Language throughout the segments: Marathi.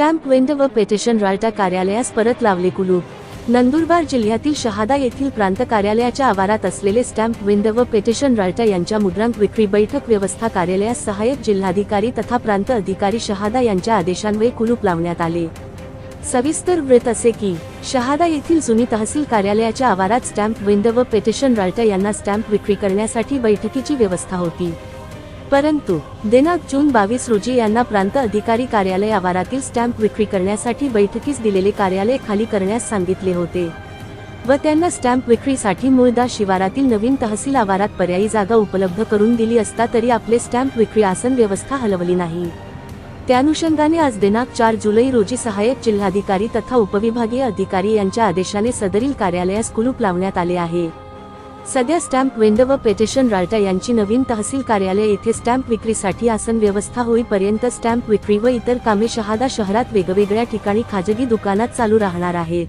स्टॅम्प वेंड व पेटिशन राल्टा कार्यालयास परत लावले कुलूप नंदुरबार जिल्ह्यातील शहादा येथील प्रांत कार्यालयाच्या आवारात असलेले स्टॅम्प विंड व पेटिशन राल्टा यांच्या मुद्रांक विक्री बैठक व्यवस्था कार्यालयास सहाय्यक जिल्हाधिकारी तथा प्रांत अधिकारी शहादा यांच्या आदेशान्वये कुलूप लावण्यात आले. सविस्तर वृत्त असे की शहादा येथील जुनी तहसील कार्यालयाच्या आवारात स्टॅम्प विंड व पेटिशन राल्टा यांना स्टॅम्प विक्री करण्यासाठी बैठकीची व्यवस्था होती. परंतु दिनांक जून बावीस रोजी यांना प्रांत अधिकारी कार्यालय आवारातील स्टॅम्प विक्री करण्यासाठी बैठकीस दिलेले कार्यालय खाली करण्यास सांगितले होते. व त्यांना स्टॅम्प विक्रीसाठी मुळदा शिवारातील नवीन तहसील आवारात पर्यायी जागा उपलब्ध करून दिली असता तरी आपले स्टॅम्प विक्री आसन व्यवस्था हलवली नाही. त्यानुषंगाने आज दिनांक चार जुलै रोजी सहाय्यक जिल्हाधिकारी तथा उपविभागीय अधिकारी यांच्या आदेशाने सदरील कार्यालयास कुलूप लावण्यात आले आहे. सध्या स्टॅम्प वेंड व पेटेशन राल्टा यांची नवीन तहसील कार्यालय येथे स्टॅम्प विक्रीसाठी आसन व्यवस्था होईपर्यंत स्टॅम्प विक्री व इतर कामे शहादा शहरात वेगवेगळ्या ठिकाणी खाजगी दुकानात चालू राहणार आहेत.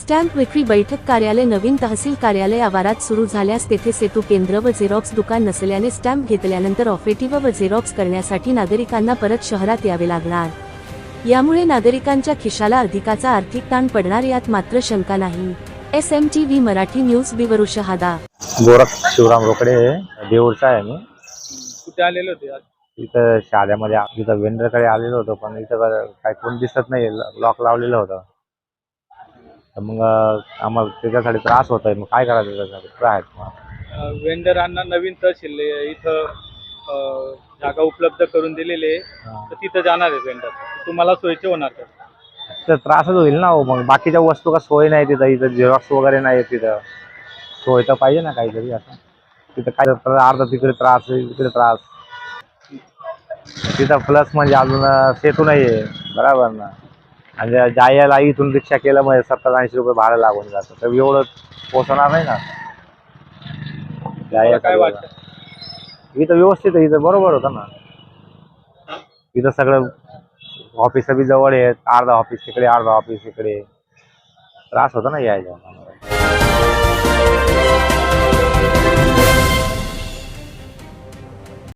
स्टॅम्प विक्री बैठक कार्यालय नवीन तहसील कार्यालय आवारात सुरू झाल्यास तेथे सेतू केंद्र व झेरॉक्स दुकान नसल्याने स्टॅम्प घेतल्यानंतर ऑफेटिव्ह व झेरॉक्स करण्यासाठी नागरिकांना परत शहरात यावे लागणार. यामुळे नागरिकांच्या खिशाला अधिकाचा आर्थिक ताण पडणार यात मात्र शंका नाही. S M T V Marathi news बिवरू Shahada Gorakh Shivram Rokade देऊरचा आहे मी. कुठे आलेले होते आज? इथं शाळेमध्ये आ- इथं वेंडरकडे आलेलो होतो पण इथं काय- काय कोण दिसत नाही लॉक लावलेलं होतं. तर मग अं, आम्हाला त्याच्यासाठी त्रास होत आहे मग काय करायचं त्याच्यासाठी? काय अ, वेंडरांना नवीन तहसील इथं अ, जागा उपलब्ध करून दिलेली आहे. तर तिथं जाणार आहे वेंडर. तुम्हाला सोयीचे होणार का? तर त्रासच होईल ना हो. मग बाकीच्या वस्तू का सोय नाही तिथं इथं झेरॉक्स वगैरे नाही तिथं. सोय तर पाहिजे ना काहीतरी असं तिथं काय अर्धा तिकडे त्रास तिकडे त्रास. तिथं प्लस म्हणजे अजून सेतू नाही आहे बरोबर ना? आणि जायला इथून रिक्षा केलं म्हणजे सत्तर ऐंशी रुपये भाडं लागून जातं. तर एवढं पोचणार नाही ना? जाया काय वाटतं? इथं व्यवस्थित आहे इथं बरोबर होतं ना? इथं सगळं ऑफिस बी जवळ आहेत अर्धा ऑफिस तिकडे अर्धा ऑफिस इकडे. त्रास होतो ना यायला.